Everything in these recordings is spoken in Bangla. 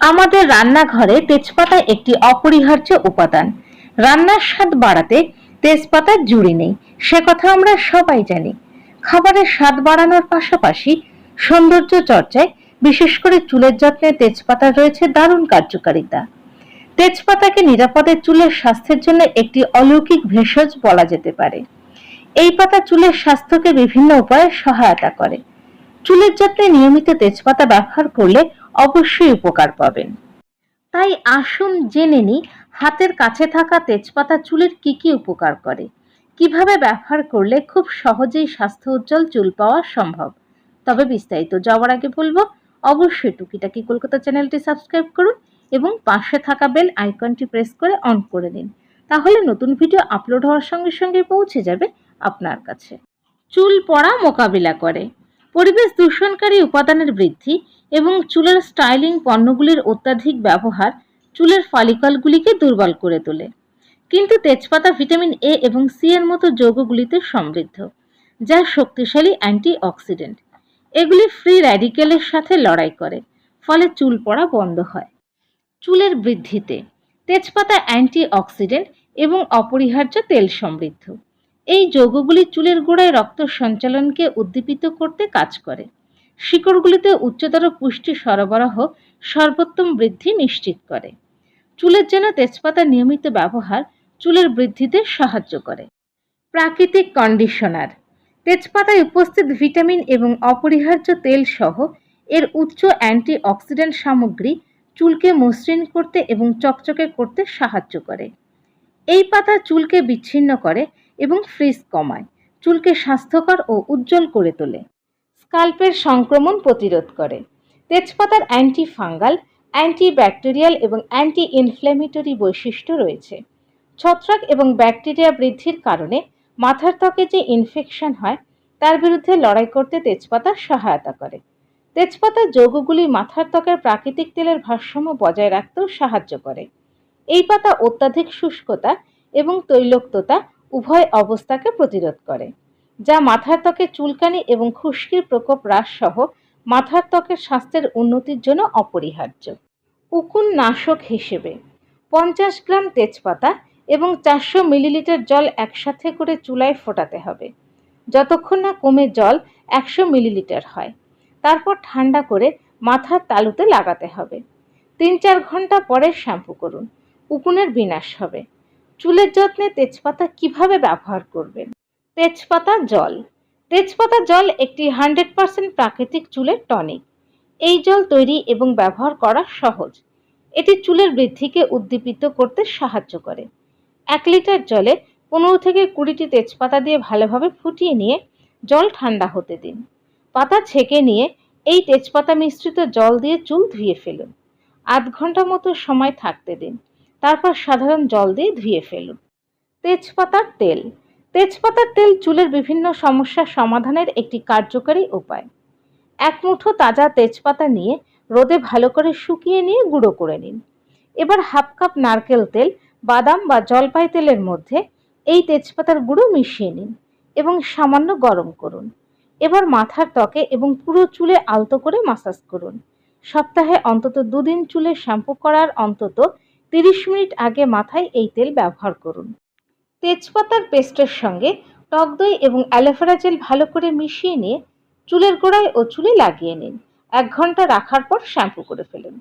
আমাদের রান্নাঘরে তেজপাতা একটি অপরিহার্য উপাদান। রান্নার স্বাদ বাড়াতে তেজপাতার জুড়ি নেই, সে কথা আমরা সবাই জানি। খাবারের স্বাদ বাড়ানোর পাশাপাশি সৌন্দর্য চর্চায় বিশেষ করে চুলের যত্নে তেজপাতা রয়েছে দারুণ কার্যকারিতা। তেজপাতাকে নিরাপদে চুলের স্বাস্থ্যের জন্য একটি অলৌকিক ভেষজ বলা যেতে পারে। এই পাতা চুলের স্বাস্থ্যকে বিভিন্ন উপায়ে সহায়তা করে। চুলের যত্নে নিয়মিত তেজপাতা ব্যবহার করলে অবশ্যই উপকার পাবেন। তাই আসুন জেনে নিই, হাতের কাছে থাকা তেজপাতা চুলের কি কি উপকার করে? কীভাবে ব্যবহার করলে খুব সহজেই স্বাস্থ্য উজ্জ্বল চুল পাওয়া সম্ভব? তবে বিস্তারিত যাওয়ার আগে বলব, অবশ্যই টুকিটাকি কলকাতা চ্যানেলটি সাবস্ক্রাইব করুন এবং পাশে থাকা বেল আইকনটি প্রেস করে অন করে দিন তাহলে নতুন ভিডিও আপলোড হওয়ার সঙ্গে সঙ্গে পৌঁছে যাবে আপনার কাছে। চুল পড়া মোকাবিলা করে। পরিবেশ দূষণকারী উপাদানের বৃদ্ধি এবং চুলের স্টাইলিং পণ্যগুলির অত্যাধিক ব্যবহার চুলের ফলিকলগুলিকে দুর্বল করে তোলে। কিন্তু তেজপাতা, ভিটামিন এ এবং সি এর মতো যৌগগুলিতে সমৃদ্ধ, যা শক্তিশালী অ্যান্টিঅক্সিডেন্ট। এগুলি ফ্রি র্যাডিক্যালের সাথে লড়াই করে, ফলে চুল পড়া বন্ধ হয়। চুলের বৃদ্ধিতে তেজপাতা অ্যান্টিঅক্সিডেন্ট এবং অপরিহার্য তেল সমৃদ্ধ। এই যৌগগুলি চুলের গোড়ায় রক্ত সঞ্চালনকে উদ্দীপিত করতে কাজ করে। শিকড়গুলিতে উচ্চতর পুষ্টি সরবরাহ সর্বোত্তম বৃদ্ধি নিশ্চিত করে। চুলের জন্য তেজপাতা নিয়মিত ব্যবহার চুলের বৃদ্ধিতে সাহায্য করে। প্রাকৃতিক কন্ডিশনার। তেজপাতায় উপস্থিত ভিটামিন এবং অপরিহার্য তেল সহ এর উচ্চ অ্যান্টি অক্সিডেন্ট সামগ্রী চুলকে মসৃণ করতে এবং চকচকে করতে সাহায্য করে। এই পাতা চুলকে বিচ্ছিন্ন করে এবং ফ্রিজ কমায়, চুলকে স্বাস্থ্যকর ও উজ্জ্বল করে তোলে। স্কাল্পের সংক্রমণ প্রতিরোধ করে। তেজপাতার অ্যান্টি ফাঙ্গাল অ্যান্টি ব্যাকটেরিয়াল এবং অ্যান্টি ইনফ্ল্যামেটরি বৈশিষ্ট্য রয়েছে। ছত্রাক এবং ব্যাকটেরিয়া বৃদ্ধির কারণে মাথার ত্বকে যে ইনফেকশন হয়, তার বিরুদ্ধে লড়াই করতে তেজপাতা সহায়তা করে। তেজপাতার যৌগগুলি মাথার ত্বকের প্রাকৃতিক তেলের ভারসাম্য বজায় রাখতেও সাহায্য করে। এই পাতা অত্যাধিক শুষ্কতা এবং তৈলক্ততা উভয় অবস্থাকে প্রতিরোধ করে, যা মাথার ত্বকে চুলকানি এবং খুশকির প্রকোপ হ্রাস সহ মাথার ত্বকের স্বাস্থ্যের উন্নতির জন্য অপরিহার্য। উকুন নাশক হিসেবে পঞ্চাশ গ্রাম তেজপাতা এবং চারশো মিলিলিটার জল একসাথে করে চুলায় ফোটাতে হবে। যতক্ষণ না কমে জল একশো মিলিলিটার হয়। তারপর ঠান্ডা করে মাথার তালুতে লাগাতে হবে। তিন চার ঘণ্টা পরে শ্যাম্পু করুন। উকুনের বিনাশ হবে। চুলের যত্নে তেজপাতা কীভাবে ব্যবহার করবেন? তেজপাতা জল। তেজপাতা জল একটি হান্ড্রেড পার্সেন্ট প্রাকৃতিক চুলের টনিক। এই জল তৈরি এবং ব্যবহার করা সহজ। এটি চুলের বৃদ্ধিকে উদ্দীপিত করতে সাহায্য করে। এক লিটার জলে পনেরো থেকে কুড়িটি তেজপাতা দিয়ে ভালোভাবে ফুটিয়ে নিয়ে জল ঠান্ডা হতে দিন। পাতা ছেঁকে নিয়ে এই তেজপাতা মিশ্রিত জল দিয়ে চুল ধুয়ে ফেলুন। আধ ঘণ্টা মতো সময় থাকতে দিন। তারপর সাধারণ জল দিয়ে ধুয়ে ফেলুন। তেজপাতার তেল। তেজপাতার তেল চুলের বিভিন্ন সমস্যার সমাধানের একটি কার্যকারী উপায়। এক মুঠো তাজা তেজপাতা নিয়ে রোদে ভালো করে শুকিয়ে নিয়ে গুঁড়ো করে নিন। এবার হাফ কাপ নারকেল তেল, বাদাম বা জলপাই তেলের মধ্যে এই তেজপাতার গুঁড়ো মিশিয়ে নিন এবং সামান্য গরম করুন। এবার মাথার ত্বকে এবং পুরো চুলে আলতো করে মাসাজ করুন। সপ্তাহে অন্তত দুদিন চুলে শ্যাম্পু করার অন্তত তিরিশ মিনিট আগে মাথায় এই তেল ব্যবহার করুন। তেজপাতার পেস্টের সঙ্গে টক দই এবং অ্যালোভেরা জেল ভালো করে মিশিয়ে নিয়ে চুলের গোড়ায় ও চুলে লাগিয়ে নিন। এক ঘণ্টা রাখার পর শ্যাম্পু করে ফেলুন।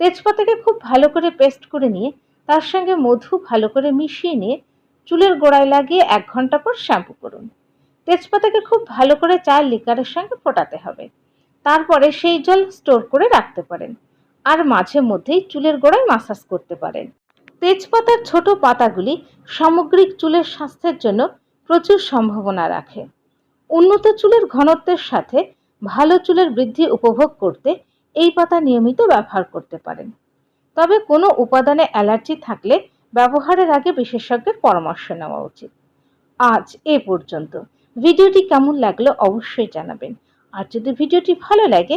তেজপাতাকে খুব ভালো করে পেস্ট করে নিয়ে তার সঙ্গে মধু ভালো করে মিশিয়ে নিয়ে চুলের গোড়ায় লাগিয়ে এক ঘণ্টা পর শ্যাম্পু করুন। তেজপাতাকে খুব ভালো করে চায়ের লিকারের সঙ্গে ফোটাতে হবে। তারপরে সেই জল স্টোর করে রাখতে পারেন। আর মাঝে মধ্যেই চুলের গোড়ায় মাসাজ করতে পারেন। তেজপাতার ছোট পাতাগুলি সামগ্রিক চুলের স্বাস্থ্যের জন্য প্রচুর সম্ভাবনা রাখে। উন্নত চুলের ঘনত্বের সাথে ভালো চুলের বৃদ্ধি উপভোগ করতে এই পাতা নিয়মিত ব্যবহার করতে পারেন। তবে কোনো উপাদানে অ্যালার্জি থাকলে ব্যবহারের আগে বিশেষজ্ঞের পরামর্শ নেওয়া উচিত। আজ এ পর্যন্ত। ভিডিওটি কেমন লাগল অবশ্যই জানাবেন। আর যদি ভিডিওটি ভালো লাগে